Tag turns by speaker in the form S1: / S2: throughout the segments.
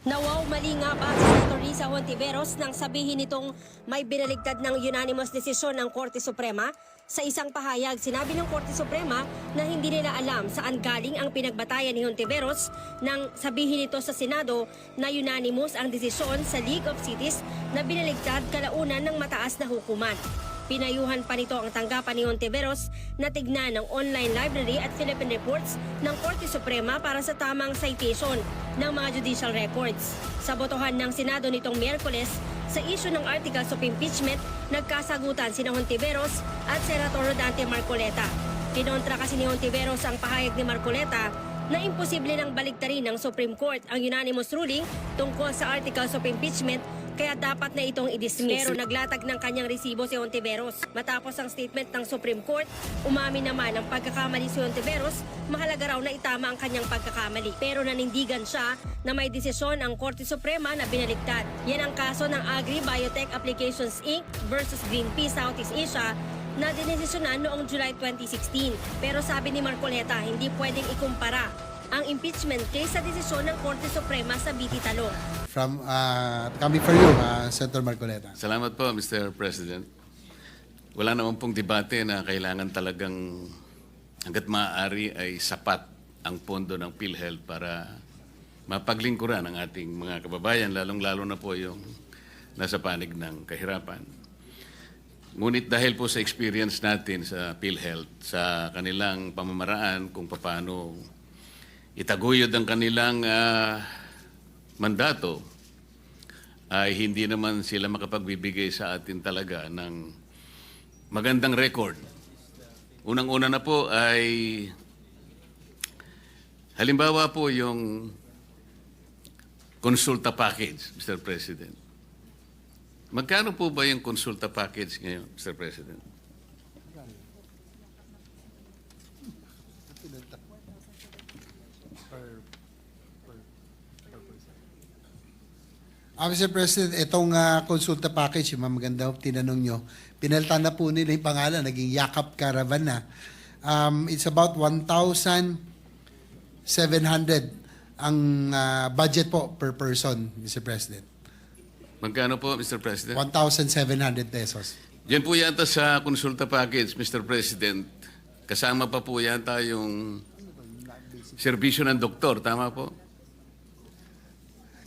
S1: Nawaw mali nga ba si Senator Hontiveros nang sabihin nitong may binaligtad ng unanimous desisyon ng Korte Suprema? Sa isang pahayag, sinabi ng Korte Suprema na hindi nila alam saan galing ang pinagbatayan ni Hontiveros nang sabihin nito sa Senado na unanimous ang desisyon sa League of Cities na binaligtad kalaunan ng mataas na hukuman. Pinayuhan pa nito ang tanggapan ni Ontiveros na tignan ng online library at Philippine reports ng Korte Suprema para sa tamang citation ng mga judicial records. Sa botohan ng Senado nitong Miyerkules, sa issue ng articles of impeachment, nagkasagutan sina Hontiveros at Senator Rodante Marcoleta. Kinontra kasi ni Hontiveros ang pahayag ni Marcoleta na imposible nang baligtarin ng Supreme Court ang unanimous ruling tungkol sa articles of impeachment kaya dapat na itong i-dismiss. Pero naglatag ng kanyang resibo si Ontiveros. Matapos ang statement ng Supreme Court, umamin naman ang pagkakamali si Ontiveros, mahalaga raw na itama ang kanyang pagkakamali. Pero nanindigan siya na may desisyon ang Korte Suprema na binaligtad. Yan ang kaso ng Agri Biotech Applications Inc. versus Greenpeace Southeast Asia na dinesisyonan noong July 2016. Pero sabi ni Marcoleta, hindi pwedeng ikumpara ang impeachment case sa desisyon ng Korte Suprema sa BT Talong.
S2: From, uh, coming for you, uh, Senator Marcoleta.
S3: Salamat po, Mr. President. Wala naman pong debate na kailangan talagang hanggat maaari ay sapat ang pondo ng PhilHealth para mapaglingkuran ang ating mga kababayan, lalong-lalo na po yung nasa panig ng kahirapan. Ngunit dahil po sa experience natin sa PhilHealth, sa kanilang pamamaraan kung paano itaguyod ang kanilang ah, mandato, ay hindi naman sila makapagbibigay sa atin talaga ng magandang record. Unang-una na po ay halimbawa po yung konsulta package, Mr. President. Magkano po ba yung konsulta package ngayon, Mr. President?
S2: Mr. President, itong uh, konsulta package, yung maganda tinanong nyo, pinalitan na po nila yung pangalan, naging Yakap Caravan na. Um, it's about 1,700 ang uh, budget po per person, Mr. President.
S3: Magkano po, Mr. President?
S2: 1,700 pesos.
S3: Yan po yata sa konsulta package, Mr. President. Kasama pa po yata yung serbisyo ng doktor, tama po?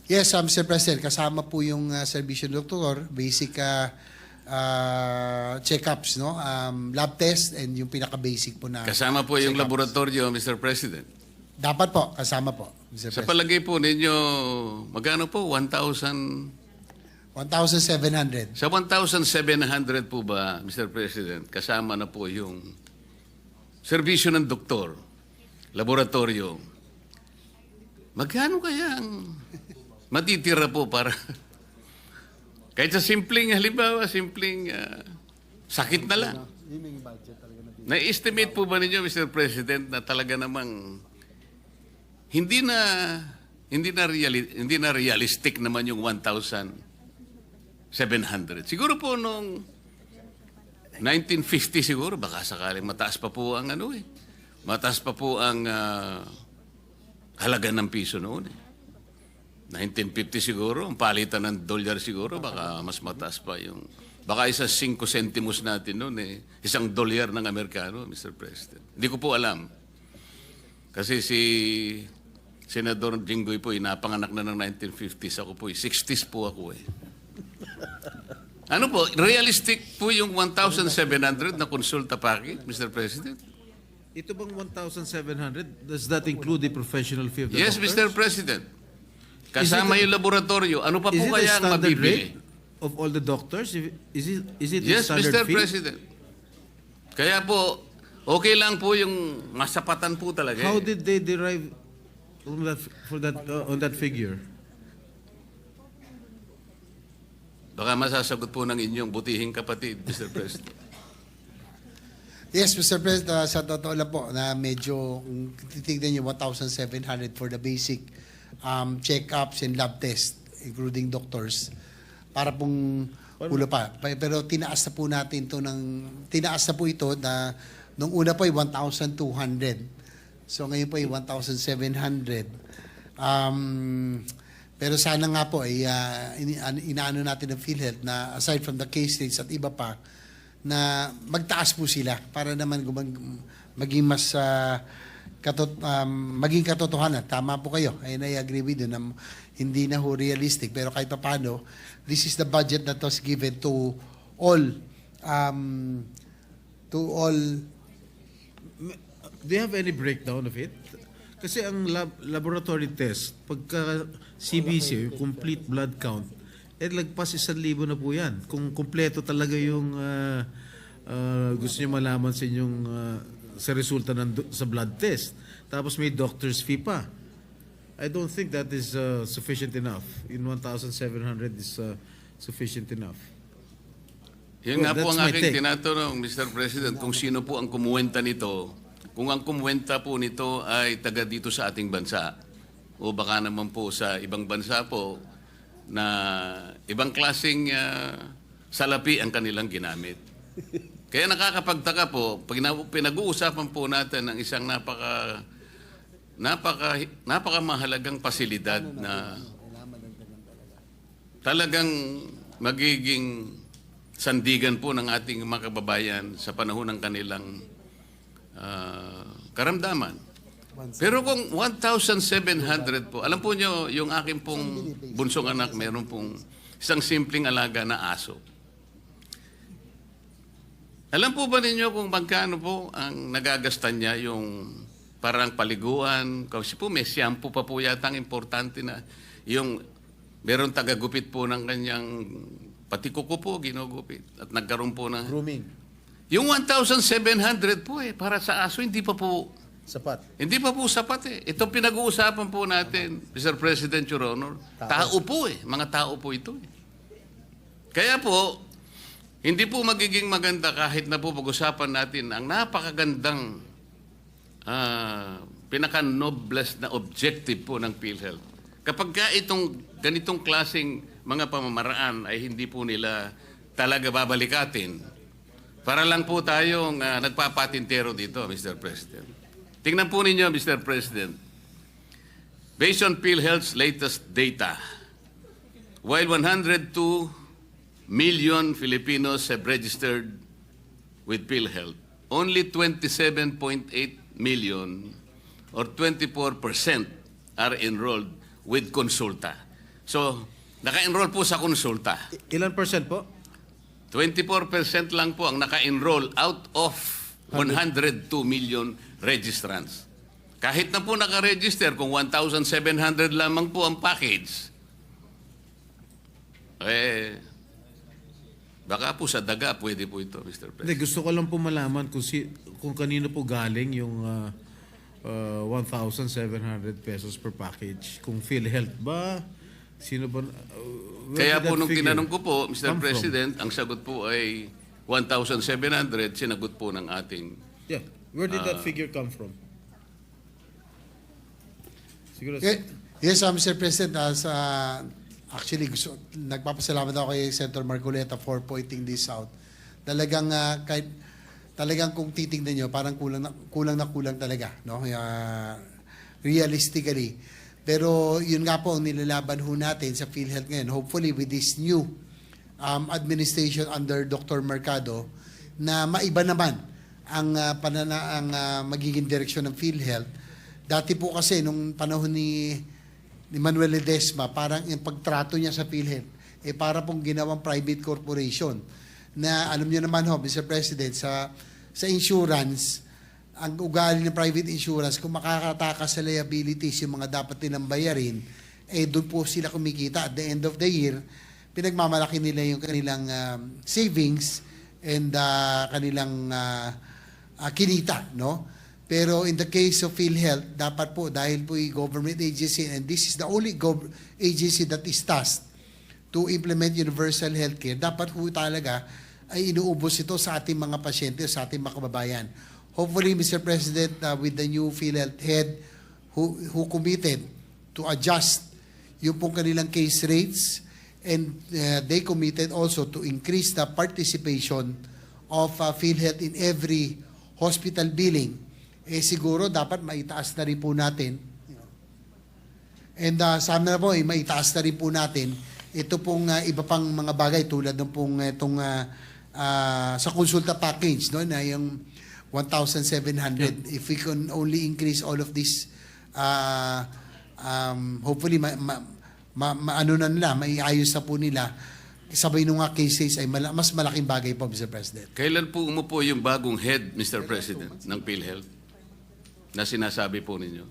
S2: Yes, um, Mr. President, kasama po yung uh, serbisyo ng doktor, basic uh, uh, check-ups, no? um, lab test, and yung pinaka-basic po na
S3: Kasama po yung laboratorio, Mr. President.
S2: Dapat po, kasama po, Mr.
S3: Sa
S2: President.
S3: palagay po ninyo, magkano po? 1,000?
S2: 1,700.
S3: Sa 1,700 po ba, Mr. President, kasama na po yung serbisyo ng doktor, laboratorio. Magkano kaya ang matitira po para kahit sa simpleng, halimbawa, simpleng ah, sakit na lang. Na-estimate po ba ninyo, Mr. President, na talaga namang hindi na hindi na reali- hindi na realistic naman yung 1,700. Siguro po nung 1950 siguro baka sakaling mataas pa po ang ano eh. Mataas pa po ang ah, halaga ng piso noon eh. 1950 siguro, ang palitan ng dolyar siguro, baka mas mataas pa yung... Baka isa 5 centimos natin noon eh. Isang dolyar ng Amerikano, Mr. President. Hindi ko po alam. Kasi si Senador Jinggoy po, inapanganak na ng 1950s. Ako po, 60s po ako eh. Ano po, realistic po yung 1,700 na konsulta package, Mr. President?
S4: Ito bang 1,700, does that include the professional fee of the
S3: Yes, Mr.
S4: doctors?
S3: President. Kasama yung laboratorio. Ano pa
S4: Is
S3: po kaya ang
S4: standard
S3: mabibili?
S4: rate of all the doctors? If- Is it, is it a
S3: Yes,
S4: standard
S3: Mr.
S4: fee?
S3: President. Kaya po, okay lang po yung masapatan po talaga.
S4: How
S3: eh.
S4: did they derive on that, for that, uh, on that figure?
S3: Baka masasagot po ng inyong butihing kapatid, Mr. President.
S2: Yes, Mr. President, uh, sa totoo lang po na medyo, kung titignan niyo, 1,700 for the basic um, check-ups and lab test, including doctors, para pong ulo pa. Pero tinaas na po natin to ng, tinaas na po ito na, nung una po ay 1,200. So ngayon po ay 1,700. Um, Pero sana nga po ay an- inaano natin ng PhilHealth na aside from the case rates at iba pa na magtaas po sila para naman gumag- maging mas ah, katot, um, maging katotohanan. Tama po kayo. And I agree with you na hindi na ho realistic. Pero kahit pa paano, this is the budget that was given to all um, to all
S4: Do you have any breakdown of it? Kasi ang lab- laboratory test, pagka CBC, complete blood count, eh lagpas isang libo na po yan. Kung kumpleto talaga yung ah, ah, gusto niyo malaman sa inyong ah, sa resulta ng sa blood test. Tapos may doctor's fee pa. I don't think that is ah, sufficient enough. In 1,700 is ah, sufficient enough.
S3: Yan
S4: Well,
S3: nga po ang aking
S4: take.
S3: tinatanong, Mr. President, kung sino po ang kumuwenta nito. Kung ang kumuwenta po nito ay taga dito sa ating bansa o baka naman po sa ibang bansa po na ibang klaseng ah, salapi ang kanilang ginamit. Kaya nakakapagtaka po, pag na- pinag-uusapan po natin ng isang napaka napaka napakamahalagang pasilidad na talagang magiging sandigan po ng ating mga kababayan sa panahon ng kanilang ah, karamdaman. Pero kung 1,700 po, alam po nyo, yung aking pong bunsong anak, meron pong isang simpleng alaga na aso. Alam po ba ninyo kung magkano po ang nagagastan niya yung parang paliguan? Kasi po may shampoo pa po yata ang importante na yung meron tagagupit po ng kanyang pati kuko po ginugupit at nagkaroon po ng
S5: Grooming.
S3: yung 1,700 po eh para sa aso hindi pa po
S5: Sapat.
S3: hindi pa po sapat eh. Ito pinag-uusapan po natin, Mr. President, Your Honor. Tao po eh. Mga tao po ito eh. Kaya po, hindi po magiging maganda kahit na po pag-usapan natin ang napakagandang ah, pinaka-noblest na objective po ng PhilHealth. Kapag ka itong ganitong klaseng mga pamamaraan ay hindi po nila talaga babalikatin, para lang po tayong ah, nagpapatintero dito, Mr. President. Tingnan po ninyo, Mr. President. Based on PhilHealth's latest data, while 102 million Filipinos have registered with PhilHealth, only 27.8 million or 24% are enrolled with Consulta. So, naka-enroll po sa Consulta.
S4: Ilan percent po?
S3: 24% lang po ang naka-enroll out of 102 million registrants. Kahit na po naka-register, kung 1,700 lamang po ang package, eh, baka po sa daga pwede po ito, Mr.
S4: Hindi,
S3: President.
S4: gusto ko lang po malaman kung, si, kung kanino po galing yung ah, ah, 1,700 pesos per package. Kung PhilHealth ba? Sino ba? uh,
S3: Kaya po nung
S4: figure
S3: tinanong ko po, Mr.
S4: come from?
S3: President, ang sagot po ay 1,700, sinagot po ng ating
S4: Yeah. Where did
S3: Ah.
S4: that figure come from? Siguro,
S2: Ye- Yes, uh, Mr. President, as uh, actually gusto, nagpapasalamat ako kay Senator Marcoleta for pointing this out. Talagang uh, kahit talagang kung titingnan niyo parang kulang na kulang na kulang talaga, no? Uh, realistically. Pero yun nga po ang nilalaban ho natin sa PhilHealth ngayon. Hopefully with this new um, administration under Dr. Mercado na maiba naman ang uh, panana ang uh, magiging direksyon ng PhilHealth. Dati po kasi nung panahon ni ni Manuel Ledesma, parang yung pagtrato niya sa PhilHealth eh para pong ginawang private corporation na alam niyo naman ho, Mr. President, sa sa insurance, ang ugali ng private insurance, kung makakatakas sa liabilities yung mga dapat nilang bayarin, eh doon po sila kumikita. At the end of the year, pinagmamalaki nila yung kanilang um, savings and uh, kanilang uh, uh, kinita, no? Pero in the case of PhilHealth, dapat po dahil po yung government agency and this is the only agency that is tasked to implement universal healthcare, dapat po talaga ay inuubos ito sa ating mga pasyente, sa ating mga kababayan. Hopefully, Mr. President, uh, with the new PhilHealth head who, who committed to adjust yung pong kanilang case rates and uh, they committed also to increase the participation of uh, PhilHealth in every hospital billing, eh siguro dapat maitaas na rin po natin And uh, sana na po, eh, maitaas na rin po natin ito pong uh, iba pang mga bagay tulad ng pong uh, itong uh, uh, sa konsulta package no na yung 1,700 if we can only increase all of this uh, um, hopefully ma, ma, ma, ma- ano na nila maiayos na po nila sabay nung nga cases ay mala- mas malaking bagay po Mr. President
S3: Kailan po umupo yung bagong head, Mr. President, ng PhilHealth na sinasabi po ninyo?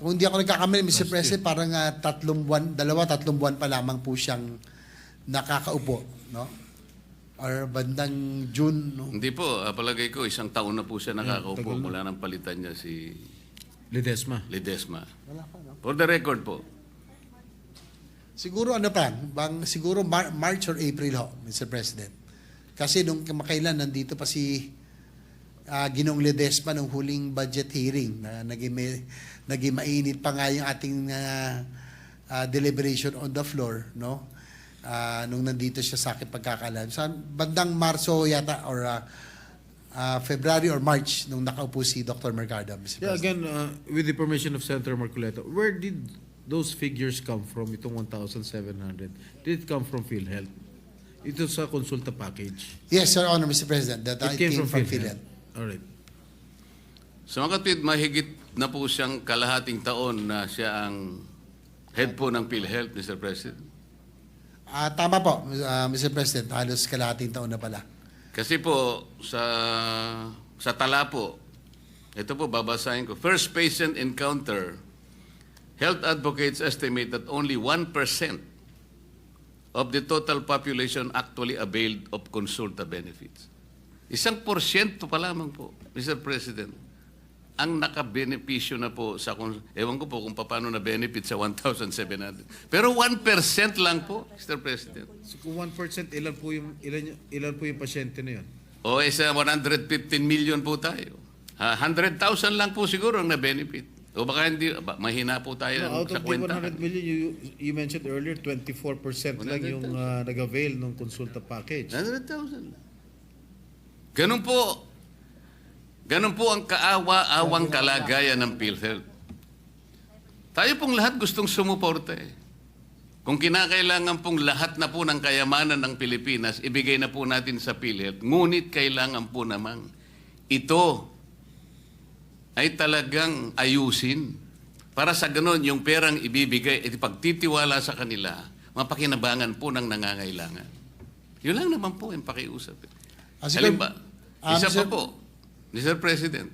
S2: Kung hindi ako nagkakamali, Mr. President, parang ah, tatlong buwan, dalawa, tatlong buwan pa lamang po siyang nakakaupo, no? Or bandang June, no?
S3: Hindi po, ah, palagay ko isang taon na po siya nakakaupo
S4: tagal na.
S3: mula nang palitan niya si
S4: Ledesma.
S3: Ledesma. For the record po,
S2: Siguro ano pa, bang, siguro Mar- March or April ho, Mr. President. Kasi nung kamakailan, nandito pa si ah, Ginong Ledesma nung huling budget hearing na naging, may, naging mainit pa nga yung ating ah, ah, deliberation on the floor, no? Ah, nung nandito siya sa akin pagkakalam. Sa bandang Marso yata or ah, ah, February or March nung nakaupo si Dr. Mercado, Mr.
S4: Yeah, again, uh, with the permission of Senator Marcoleta, where did those figures come from, itong 1,700? Did it come from PhilHealth? Ito sa konsulta package.
S2: Yes, Your Honor, Mr. President, that I
S4: It came from
S2: PhilHealth.
S4: PhilHealth. Alright.
S3: sa mga kapit, mahigit na po siyang kalahating taon na siya ang head po ng PhilHealth, Mr. President.
S2: Ah, tama po, ah, Mr. President, halos kalahating taon na pala.
S3: Kasi po, sa, sa tala po, ito po babasahin ko. First patient encounter, health advocates estimate that only 1% of the total population actually availed of consulta benefits. Isang porsyento pa lamang po, Mr. President, ang nakabenepisyo na po sa, ewan ko po kung paano na benefit sa 1,700. Pero 1% lang po, Mr. President.
S4: So kung 1%, ilan po yung, ilan, ilan po yung pasyente na yun?
S3: O isa 115 million po tayo. Ha, 100,000 lang po siguro ang na-benefit. O baka hindi, ba, mahina po tayo
S4: No, out
S3: sa
S4: of the
S3: kwenta.
S4: 100 million, you, you mentioned earlier, 24% lang yung uh, nag-avail ng konsulta package.
S3: 100,000 lang. Ganun po. Ganun po ang kaawa-awang kalagayan ng PhilHealth. Tayo pong lahat gustong sumuporta eh. Kung kinakailangan pong lahat na po ng kayamanan ng Pilipinas, ibigay na po natin sa PhilHealth. Ngunit kailangan po namang ito ay talagang ayusin. Para sa ganun, yung perang ibibigay, at pagtitiwala sa kanila, mapakinabangan po ng nangangailangan. Yun lang naman po yung pakiusap. eh.
S2: Ah, siguro-
S3: Halimbawa,
S2: Ah,
S3: isa pa
S2: Mr.
S3: po, Mr. President,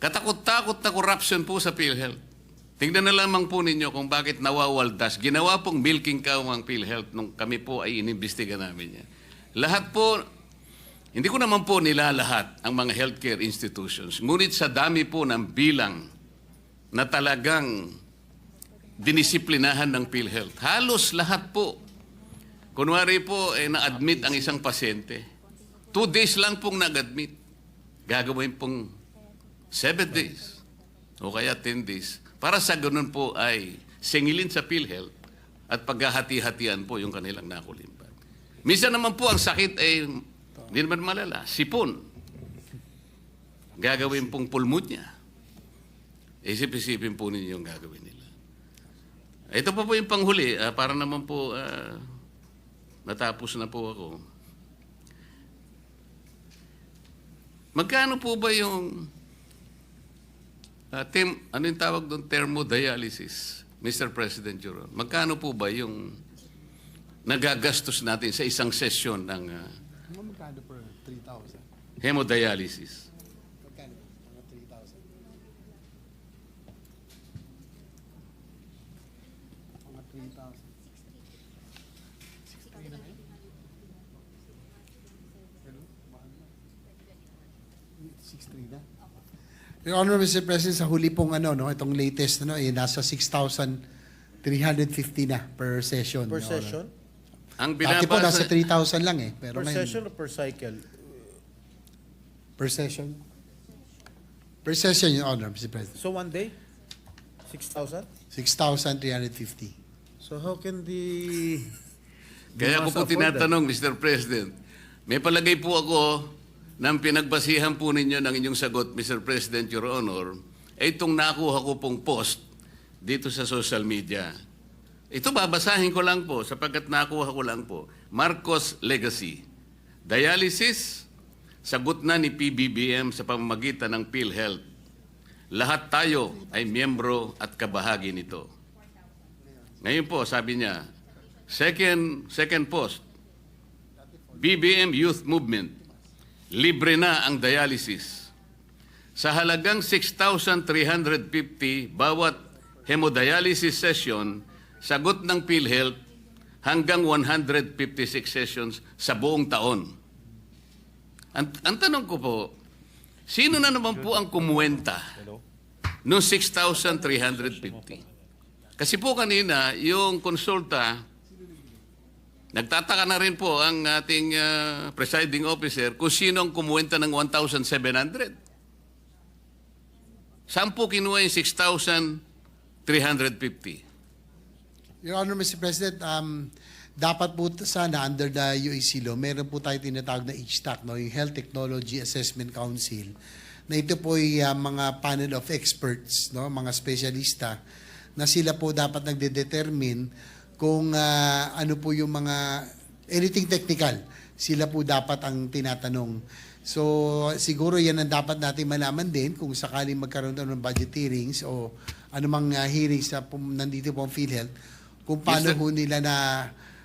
S3: katakot-takot na corruption po sa PhilHealth. Tingnan na lamang po ninyo kung bakit nawawaldas. Ginawa pong milking cow ang PhilHealth nung kami po ay inimbestiga namin yan. Lahat po, hindi ko naman po nilalahat ang mga healthcare institutions. Ngunit sa dami po ng bilang na talagang dinisiplinahan ng PhilHealth. Halos lahat po. Kunwari po, eh, na-admit ang isang pasyente. Two days lang pong nag-admit. Gagawin pong seven days o kaya 10 days. Para sa ganun po ay singilin sa PhilHealth at paghahati-hatian po yung kanilang nakulimpan. Minsan naman po ang sakit ay hindi naman malala, sipon. Gagawin pong pulmonya. Isip-isipin po ninyo yung gagawin nila. Ito pa po yung panghuli, ah, para naman po ah, natapos na po ako. Magkano po ba yung ah, tem, ano yung tawag doon? Thermodialysis, Mr. President Juron. Magkano po ba yung nagagastos natin sa isang sesyon ng ah,
S2: Magkano per 3,000?
S3: hemodialysis?
S2: Magkano? Mga 3,000. Mga 3,000. 63 na yun? Ganun? Mahal na. 63 na? Your Honor, Mr. President, sa huli pong ano, no, itong latest, ano, eh, nasa 6,350 na per session.
S5: Per
S2: Your Honor.
S5: session?
S3: Ang
S2: Dati po, nasa
S3: binabasa,
S2: 3,000 lang eh. Pero
S5: Per
S2: ngayon,
S5: session o per cycle?
S2: Per session? Per session, Your Honor, Mr. President.
S5: So one day? 6,000?
S2: 6,350.
S4: So how can the...
S3: Kaya ko po tinatanong, Mr. President, may palagay po ako ng pinagbasihan po ninyo ng inyong sagot, Mr. President, Your Honor, ay itong nakuha ko pong post dito sa social media. Ito babasahin ko lang po sapagkat nakuha ko lang po. Marcos Legacy. Dialysis, sagot na ni PBBM sa pamamagitan ng PhilHealth. Lahat tayo ay miyembro at kabahagi nito. Ngayon po, sabi niya, second, second post, BBM Youth Movement, libre na ang dialysis. Sa halagang 6,350 bawat hemodialysis session, sagot ng PhilHealth hanggang 156 sessions sa buong taon. Ang, ang tanong ko po, sino na naman po ang kumuwenta noong 6,350? Kasi po kanina, yung konsulta, nagtataka na rin po ang ating ah, presiding officer kung sino ang kumuwenta ng 1,700. Saan po kinuha yung 6,350?
S2: Your Honor, Mr. President, um, dapat po sana under the UAC law, meron po tayo tinatawag na HTAC, no, yung Health Technology Assessment Council, na ito po ay uh, mga panel of experts, no, mga spesyalista, na sila po dapat nagde-determine kung uh, ano po yung mga anything technical, sila po dapat ang tinatanong. So siguro yan ang dapat natin malaman din kung sakaling magkaroon tayo ng budget hearings o anumang uh, hearings na pum- nandito po ang PhilHealth, kung paano
S3: Mr.
S2: ho nila na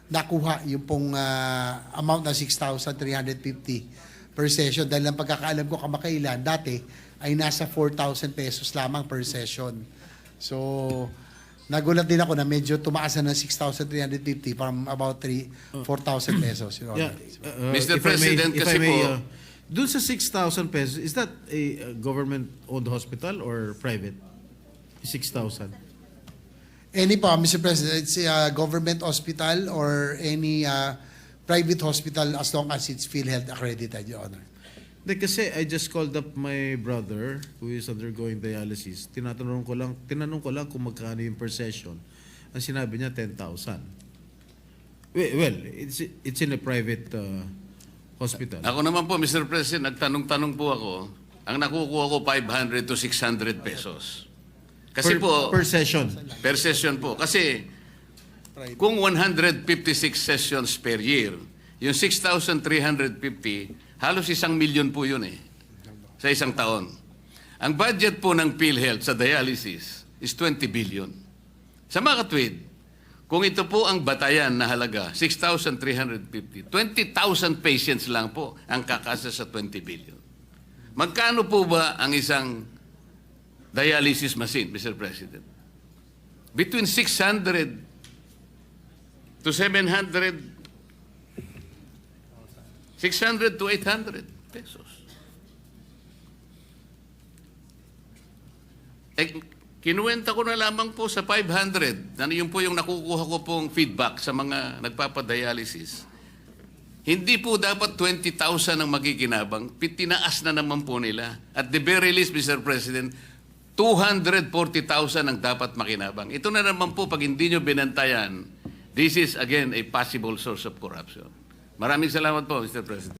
S2: nakuha yung pong ah, amount na 6,350 per session. Dahil ang pagkakaalam ko kamakailan, dati ay nasa 4,000 pesos lamang per session. So, nagulat din ako na medyo tumaas na ng 6,350 from about 3 4,000 pesos. Your
S4: Yeah,
S2: Honor.
S4: uh,
S3: Mr.
S4: if I may-
S3: President,
S4: if I
S3: kasi
S4: may,
S3: po-
S4: uh, dun sa 6,000 pesos, is that a uh, government-owned hospital or private? 6,000.
S2: Any po, Mr. President, it's a government hospital or any ah, private hospital as long as it's PhilHealth accredited, Your Honor.
S4: Hindi, kasi I just called up my brother who is undergoing dialysis. Tinatanong ko lang, tinanong ko lang kung magkano yung per session. Ang sinabi niya 10,000. Well, it's it's in a private uh, hospital.
S3: Ako naman po, Mr. President, nagtanong-tanong po ako, ang nakukuha ko 500 to 600 pesos. Kasi
S4: per,
S3: po,
S4: per session.
S3: per session po. Kasi kung 156 sessions per year, yung 6,350, halos isang milyon po yun eh, sa isang taon. Ang budget po ng PhilHealth sa dialysis is 20 billion. Sa mga katwid, kung ito po ang batayan na halaga, 6,350, 20,000 patients lang po ang kakasa sa 20 billion. Magkano po ba ang isang dialysis machine, Mr. President? Between 600 to 700, 600 to 800 pesos. Eh, kinuwenta ko na lamang po sa 500. Ano yun po yung nakukuha ko pong feedback sa mga nagpapadialysis. Hindi po dapat 20,000 ang makikinabang. Tinaas na naman po nila. At the very least, Mr. President, 240,000 ang dapat makinabang. Ito na naman po, pag hindi nyo binantayan, this is again a possible source of corruption. Maraming salamat po, Mr. President.